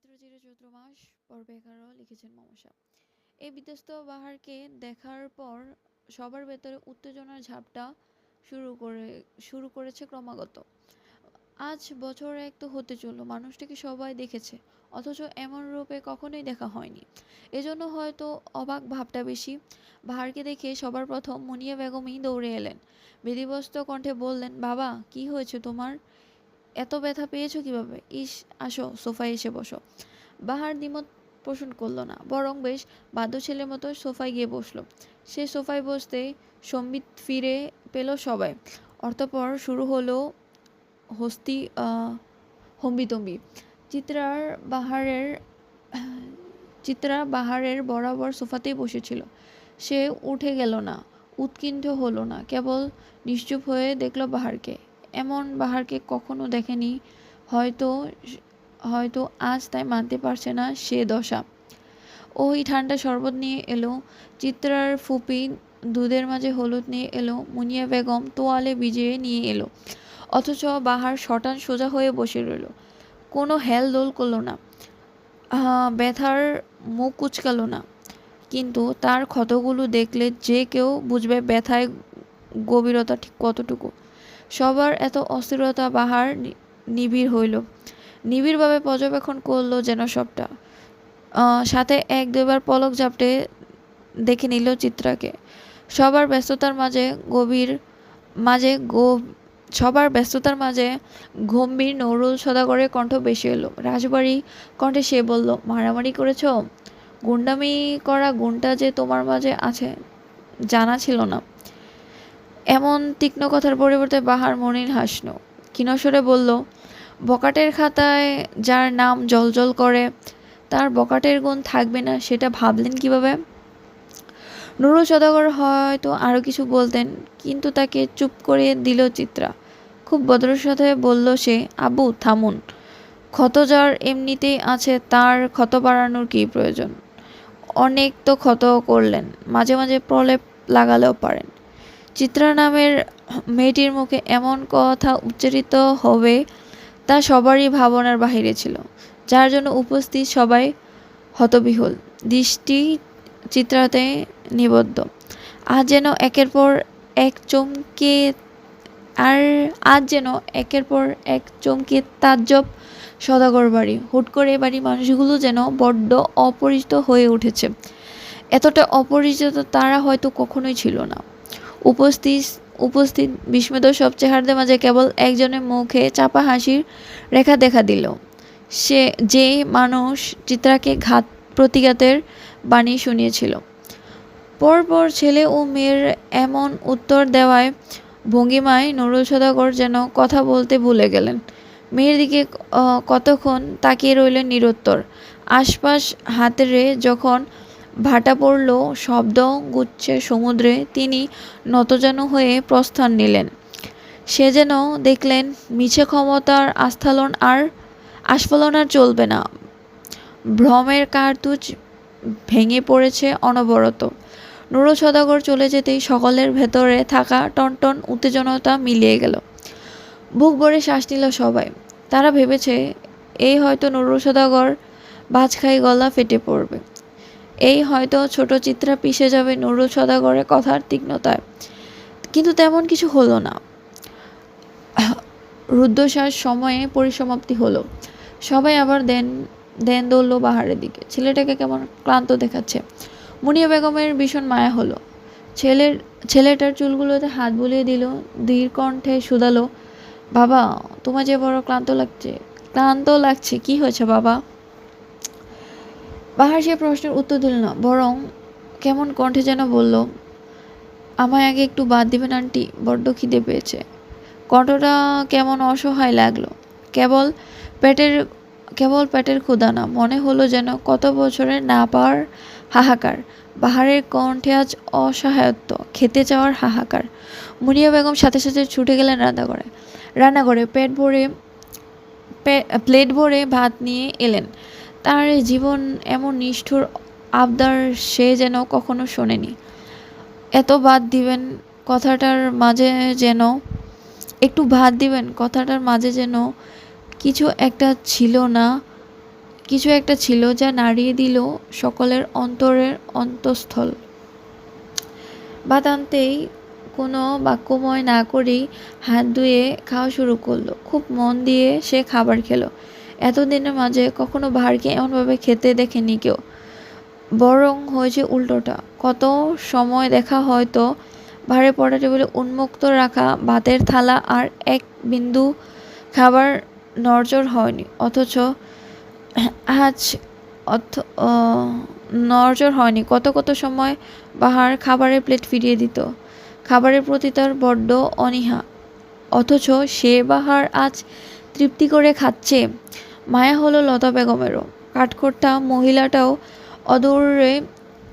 চিত্রচিরে চৈত্র মাস, পর্ব এগারো লিখেছেন মমসা এই বিধ্বস্ত বাহারকে দেখার পর সবার ভেতরে উত্তেজনার ঝাপটা শুরু করে, শুরু করেছে ক্রমাগত। আজ বছর এক তো হতে চলল, মানুষটাকে সবাই দেখেছে, অথচ এমন রূপে কখনোই দেখা হয়নি। এজন্য হয়তো অবাক ভাবটা বেশি। বাহারকে দেখে সবার প্রথম মুনিয়া বেগমই দৌড়ে এলেন। বিধিবস্ত কণ্ঠে বললেন, বাবা, কি হয়েছে তোমার? এত ব্যথা পেয়েছ কীভাবে? ইস, আসো, সোফায় এসে বসো। বাহার দ্বিমত পোষণ করল না, বরং বেশ বাধ্য ছেলের মতো সোফায় গিয়ে বসল। সে সোফায় বসতে সম্বিত ফিরে পেল সবাই। অর্থপর শুরু হলো হস্তি হম্বিতম্বি। চিত্রার বাহারের, চিত্রা বাহারের বরাবর সোফাতেই বসেছিল। সে উঠে গেল না উৎকণ্ঠ হলো না, কেবল নিশ্চুপ হয়ে দেখল বাহারকে। এমন বাহারকে কখনো দেখেনি। হয়তো হয়তো আজ তাই মানতে পারছে না সে দশা। ওই ঠান্ডা শরবত নিয়ে এলো, চিত্রার ফুপি দুধের মাঝে হলুদ নিয়ে এলো, মুনিয়া বেগম তোয়ালে ভিজিয়ে নিয়ে এলো। অথচ বাহার শটান সোজা হয়ে বসে রইল। কোনো হেল দোল করল না। ব্যথার মুখ কুচকালো না। কিন্তু তার ক্ষতগুলো দেখলে যে কেউ বুঝবে ব্যথায় গভীরতা ঠিক কতটুকু। সবার এত অস্থিরতা বাহার নিবিড় হইল। নিবিড়ভাবে পর্যবেক্ষণ করল যেন সবটা। সাথে এক দুবার পলক ঝাপটে দেখে নিল চিত্রাকে। সবার ব্যস্ততার মাঝে গভীর, মাঝে গো সবার ব্যস্ততার মাঝে গম্ভীর নৌরুল সদাগরের কণ্ঠ বেশি এলো। রাজবাড়ি কণ্ঠে সে বলল, মারামারি করেছ? গুন্ডামি করা গুণটা যে তোমার মাঝে আছে, জানা ছিল না। এমন তীক্ষ্ণ কথার পরিবর্তে বাহার মনির হাসল। কিনসরে বলল, বকাটের খাতায় যার নাম জলজল করে, তার বকাটের গুণ থাকবে না, সেটা ভাবলেন কীভাবে? নুরুল সদাগর হয়তো আরও কিছু বলতেন, কিন্তু তাকে চুপ করিয়ে দিল চিত্রা। খুব ভদ্রের সাথে বলল সে আবু থামুন। ক্ষত যার এমনিতেই আছে, তার ক্ষত বাড়ানোর কী প্রয়োজন? অনেক তো ক্ষত করলেন, মাঝে মাঝে প্রলেপ লাগালেও পারেন। চিত্রা নামের মেয়েটির মুখে এমন কথা উচ্চারিত হবে তা সবারই ভাবনার বাহিরে ছিল, যার জন্য উপস্থিত সবাই হতবিহল। দৃষ্টি চিত্রাতে নিবদ্ধ। আজ যেন একের পর এক চমকে, আর আজ যেন একের পর এক চমকে তাজ্জব সদাগর বাড়ি। হুট করে এ বাড়ির মানুষগুলো যেন বড্ড অপরিচিত হয়ে উঠেছে। এতটা অপরিচিত তারা হয়তো কখনোই ছিল না। উপস্থিত উপস্থিত বিস্মিত সব চেহারাদের মাঝে কেবল একজনের মুখে চাপা হাসির রেখা দেখা দিল। সে যে মানুষ চিত্রাকে ঘাত, প্রতিঘাতের বাণী শুনিয়েছিল। পরপর ছেলে ও মেয়ের এমন উত্তর দেওয়ায় ভঙ্গিমায় নুরুল সদাগর যেন কথা বলতে ভুলে গেলেন। মেয়ের দিকে কতক্ষণ তাকিয়ে রইলেন নিরুত্তর। আশপাশ হাতেরে যখন ভাটা পড়ল, শব্দ, গুচ্ছে, সমুদ্রে তিনি নতজানু হয়ে প্রস্থান নিলেন। সে যেন দেখলেন, মিছে ক্ষমতার আস্থালন আর আস্ফলন আর চলবে না। ভ্রমের কার্তুজ ভেঙে পড়েছে অনবরত। নুরুল সদাগর চলে যেতেই সকলের ভেতরে থাকা টনটন উত্তেজনতা মিলিয়ে গেল। বুক ভরে শ্বাস নিল সবাই। তারা ভেবেছে, এই হয়তো নুরুল সদাগর বাজখাই গলা ফেটে পড়বে। এই হয়তো ছোট চিত্রা পিষে যাবে নুরুল সদাগরের কথার তীক্ষ্ণতায় কিন্তু তেমন কিছু হলো না। রুদ্ধশ্বাস সময়ে পরিসমাপ্তি হলো। সবাই আবার দেন দেন দৌড়ল বাহারের দিকে। ছেলেটাকে কেমন ক্লান্ত দেখাচ্ছে। মুনিয়া বেগমের ভীষণ মায়া হলো। ছেলের, ছেলেটার চুলগুলোতে হাত বুলিয়ে দিল, ধীর কণ্ঠে শুধালো, বাবা, তোমার যে বড় ক্লান্ত লাগছে ক্লান্ত লাগছে, কি হয়েছে বাবা? বাহার সে প্রশ্নের উত্তর দিল না, বরং কেমন কণ্ঠে যেন বলল, আমায় আগে একটু বাদ দিবেন, আন্টি, বড্ড খিদে পেয়েছে। কণ্ঠটা কেমন অসহায় লাগল। কেবল পেটের কেবল পেটের ক্ষুদা না, মনে হলো যেন কত বছরের না পাওয়ার হাহাকার। বাহারের কণ্ঠে আজ অসহায়ত্ব, খেতে চাওয়ার হাহাকার। মুনিয়া বেগম সাথে সাথে ছুটে গেলেন রান্নাঘরে। রান্নাঘরে পেট ভরে প্লেট ভরে ভাত নিয়ে এলেন। তার জীবন এমন নিষ্ঠুর আবদার সে যেন কখনো শোনেনি। এত বাদ দিবেন কথাটার মাঝে যেন, একটু ভাত দিবেন কথাটার মাঝে যেন কিছু একটা ছিল না, কিছু একটা ছিল যা নাড়িয়ে দিল সকলের অন্তরের অন্তঃস্থল। ভাত আনতেই কোনো বাক্যময় না করেই হাত ধুয়ে খাওয়া শুরু করল। খুব মন দিয়ে সে খাবার খেলো। এতদিনের মাঝে কখনো বাহারকে এমনভাবে খেতে দেখেনি কেউ। বরং হয়েছে উল্টোটা। কত সময় দেখা হয়তো ভারে পড়া টেবিলে উন্মুক্ত রাখা ভাতের থালা আর এক বিন্দু খাবার নড়চড় হয়নি। অথচ আজ অথ নড়চড় হয়নি। কত কত সময় বাহার খাবারের প্লেট ফিরিয়ে দিত। খাবারের প্রতি তার বড্ড অনীহা। অথচ সে বাহার আজ তৃপ্তি করে খাচ্ছে। মায়া হলো লতা বেগমেরও। কাঠখোট্টা মহিলাটাও অদূরে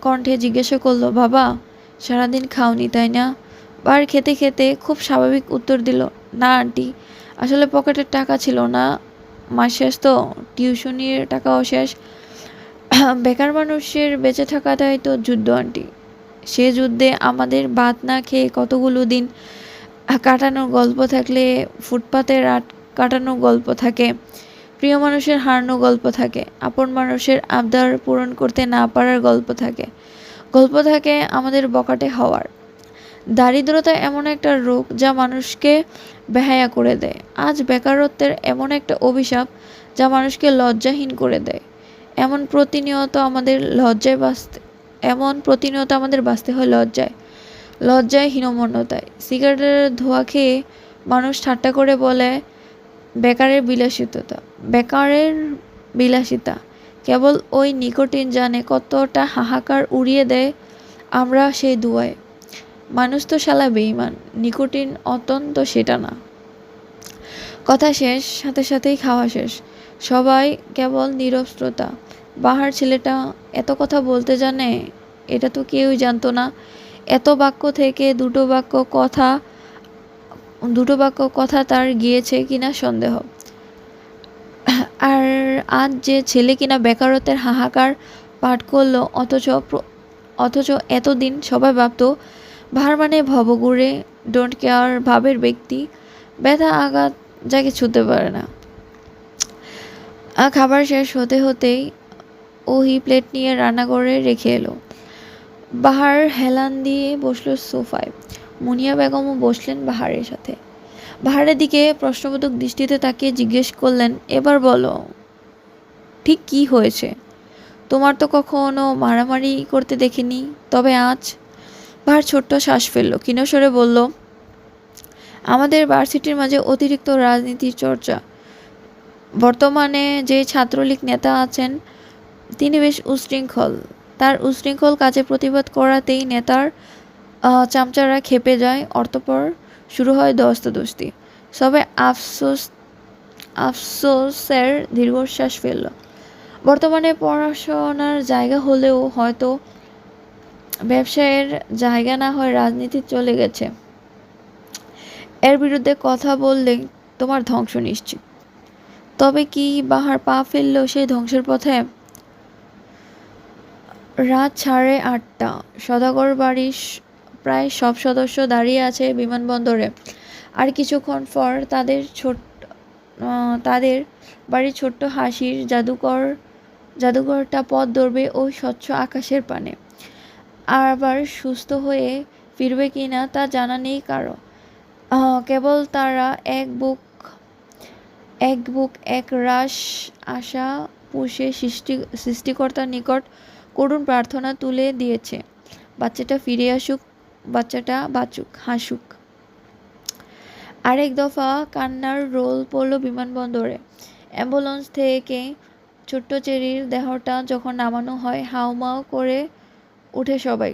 কণ্ঠে জিজ্ঞাসা করল, বাবা, সারাদিন খাওনি, তাই না? বার খেতে খেতে খুব স্বাভাবিক উত্তর দিল, না, আন্টি, আসলে পকেটের টাকা ছিল না, মাস শেষ তো, টিউশনির টাকাও শেষ। বেকার মানুষের বেঁচে থাকাটাই তো যুদ্ধ, আন্টি। সে যুদ্ধে আমাদের ভাত না খেয়ে কতগুলো দিন কাটানোর গল্প থাকলে, ফুটপাতের রাত কাটানোর গল্প থাকে। প্রিয় মানুষের হারানো গল্প থাকে, আপন মানুষের আবদার পূরণ করতে না পারার গল্প থাকে। গল্প থাকে আমাদের বকাটে হওয়ার। দারিদ্রতা এমন একটা রোগ যা মানুষকে বেহায়া করে দেয়। আজ বেকারত্বের এমন একটা অভিশাপ যা মানুষকে লজ্জাহীন করে দেয়। এমন প্রতিনিয়ত আমাদের লজ্জায় বাঁচতে, এমন প্রতিনিয়ত আমাদের বাঁচতে হয় লজ্জায়। লজ্জায় হীনমন্যতায়। সিগারেটের ধোয়া খেয়ে মানুষ ঠাট্টা করে বলে বেকারের বিলাসিতা বেকারের বিলাসিতা। কেবল ওই নিকোটিন জানে কতটা হাহাকার উড়িয়ে দেয় আমরা সেই দুয়ায়। মানুষ তো শালা বেইমান নিকোটিন অত্যন্ত সেটা না। কথা শেষ, সাথে সাথেই খাওয়া শেষ। সবাই কেবল নীরব শ্রোতা। বাহার ছেলেটা এত কথা বলতে জানে, এটা তো কেউই জানতো না। এত বাক্য থেকে দুটো বাক্য কথা দুটো বাক্য কথা তার গিয়েছে কিনা সন্দেহ। আর আজ যে ছেলে কিনা বেকারত্বের হাহাকার পাঠ করল, অথচ অথচ এতদিন সবাই ভাবত, ভার মানে ভবগুড়ে ডোন্ট কেয়ার ভাবের ব্যক্তি, ব্যথা, আঘাত যাকে ছুতে পারে না। খাবার শেষ হতে হতেই ওহি প্লেট নিয়ে রান্নাঘরে রেখে এলো। বাহার হেলান দিয়ে বসল সোফায়। মুনিয়া বেগমও বসলেন বাহারের সাথে। বাহারের দিকে প্রশ্নবোধক দৃষ্টিতে তাকিয়ে জিজ্ঞেস করলেন, এবার বলো, ঠিক কি হয়েছে? তোমার তো কখনো মারামারি করতে দেখিনি, তবে আজ? বাহার ছোট্ট শ্বাস ফেলল কিনসরে বলল, আমাদের ভার্সিটির মাঝে অতিরিক্ত রাজনীতির চর্চা। বর্তমানে যে ছাত্রলীগ নেতা আছেন, তিনি বেশ উশৃঙ্খল। তার উশৃঙ্খল কাজে প্রতিবাদ করাতেই নেতার চামচারা খেপে যায়। অর্থপর শুরু হয় দস্তাদস্তি। সবে আফসোস, আফসোসের দীর্ঘশ্বাস ফেলল। বর্তমানে পড়াশোনার জায়গা হলেও হয়তো ব্যবসায়ের জায়গা না হয় রাজনীতি চলে গেছে। এর বিরুদ্ধে কথা বললে তোমার ধ্বংস নিশ্চিত। তবে কি বাহার পা ফেললেও সেই ধ্বংসের পথে রাত সাড়ে আটটা। সদাগর বাড়ির প্রায় সব সদস্য দাঁড়িয়ে আছে বিমানবন্দরে। আর কিছুক্ষণ পর তাদের ছোট তাদের বাড়ির ছোট্ট হাসির জাদুকর, জাদুঘরটা পথ ধরবে ওই স্বচ্ছ আকাশের পানে। আবার সুস্থ হয়ে ফিরবে কি না তা জানা নেই কারও। কেবল তারা এক বুক এক বুক, এক রাস আশা পুষে সৃষ্টি, সৃষ্টিকর্তার নিকট করুণ প্রার্থনা তুলে দিয়েছে। বাচ্চাটা ফিরে আসুক, বাচ্চাটা বাঁচুক, হাসুক। আরেক দফা কান্নার রোল পড়ল বিমানবন্দরে। অ্যাম্বুলেন্স থেকে ছোট্ট চেরির দেহটা যখন নামানো হয়, হাউমাউ করে উঠে সবাই।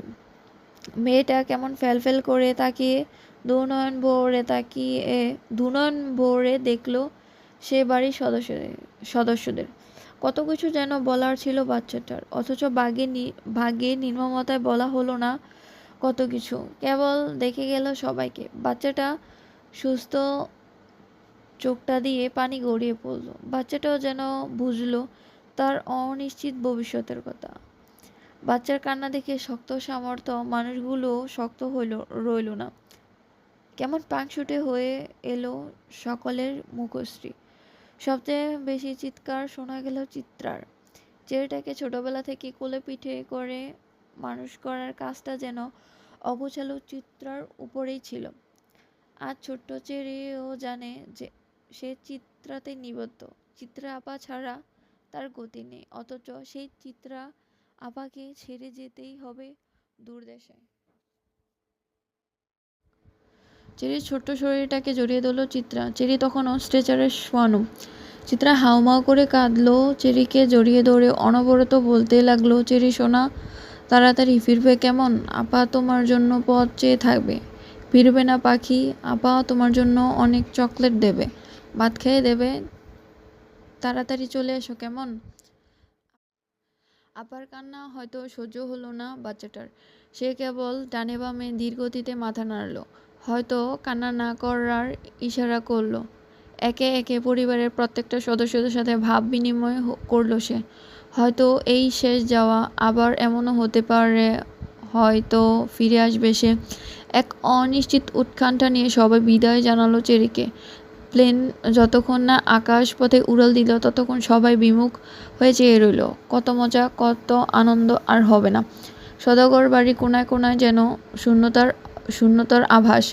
মেয়েটা কেমন ফেল করে তাকিয়ে দুনয়ন ভোরে তাকিয়ে, দুনয়ন ভোরে দেখল সে বাড়ির সদস্যদের সদস্যদের। কত কিছু যেন বলার ছিল বাচ্চাটার। অথচ বাঘে ভাগে নির্মমতায় বলা হলো না কত কিছু। কেবল দেখে গেল সবাইকে। বাচ্চাটা সুস্থ চোখটা দিয়ে পানি গড়িয়ে পড়ল। বাচ্চাটাও যেন বুঝলো তার অনিশ্চিত ভবিষ্যতের কথা। বাচ্চার কান্না দেখে শক্ত সামর্থ্য মানুষগুলো শক্ত হইল, রইল না। কেমন পাংশুটে হয়ে এলো সকলের মুখশ্রী। সবচেয়ে বেশি চিৎকার শোনা গেল চিত্রার। ছেলেটাকে ছোটবেলা থেকে কোলে পিঠে করে মানুষ করার কাজটা যেন অগোছালো চিত্রার উপরেই ছিল। আর ছোট্ট চেরিও জানে যে সে চিত্রাতে নিবদ্ধ। চিত্রা আপা ছাড়া তার গতি নেই, অথচ সেই চিত্রা আপাকে ছেড়ে যেতেই হবে দূর দেশে। চেরির ছোট্ট শরীরটাকে জড়িয়ে ধরল চিত্রা। চেরি তখনও স্ট্রেচারে শোয়ানো চিত্রা হাউমাউ করে কাঁদলো। চেরিকে জড়িয়ে ধরে অনবরত বলতে লাগল, চেরি সোনা, তাড়াতাড়ি ফিরবে কেমন? আপা তোমার জন্য পথ চেয়ে থাকবে। ফিরবে না পাখি, আপা তোমার জন্য অনেক চকলেট দেবে। ভাত খেয়ে দেবে। তাড়াতাড়ি চলে এসো কেমন? আপার কান্না হয়তো সহ্য হলো না বাচ্চাটার। সে কেবল ডানে বামে ধীর গতিতে মাথা নাড়ল। হয়তো কান্না না করার ইশারা করল। একে একে পরিবারের প্রত্যেকটা সদস্যদের সাথে ভাব বিনিময় করল সে। হয়তো এই শেষ যাওয়া আবার এমনও হতে পারে, হয়তো ফিরে আসবে সে। এক অনিশ্চিত উৎকণ্ঠা নিয়ে সবাই বিদায় জানালো চেরিকে। প্লেন যতক্ষণ না আকাশ পথে উড়াল দিল, ততক্ষণ সবাই বিমুখ হয়ে চেয়ে রইল। কত মজা, কত আনন্দ আর হবে না। সদাগর বাড়ি কোনায় কোনায় যেন শূন্যতার শূন্যতার আভাস।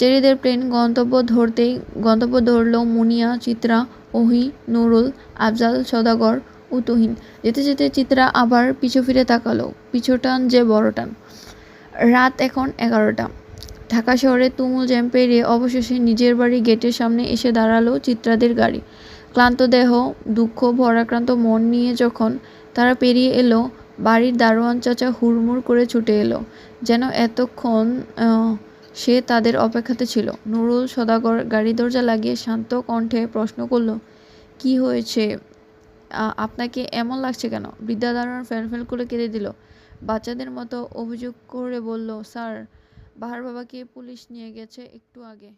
চেরিদের প্লেন গন্তব্য ধরতেই, গন্তব্য ধরল মুনিয়া, চিত্রা, ওহি, নুরুল, আফজাল, সদাগর ও তুহিন। যেতে যেতে চিত্রা আবার পিছু ফিরে তাকালো। পিছু টান যে বড় টান রাত এখন এগারোটা। ঢাকা শহরে তুমুল জ্যাম পেরিয়ে অবশেষে নিজের বাড়ি গেটের সামনে এসে দাঁড়াল চিত্রাদের গাড়ি। ক্লান্ত দেহ, দুঃখ, ভরাক্রান্ত মন নিয়ে যখন তারা পেরিয়ে এলো বাড়ির দারোয়ান চাচা হুড়মুড় করে ছুটে এলো, যেন এতক্ষণ সে তাদের অপেক্ষাতে ছিল। নুরুল সদাগর গাড়ি দরজা লাগিয়ে শান্ত কণ্ঠে প্রশ্ন করল, কি হয়েছে? আপনাকে এমন লাগছে কেন? বৃদ্ধা দারোয়ান ফেল করে কেঁদে দিল। বাচ্চাদের মতো অভিযোগ করে বলল, স্যার, বাহার বাবাকে পুলিশ নিয়ে গেছে একটু আগে।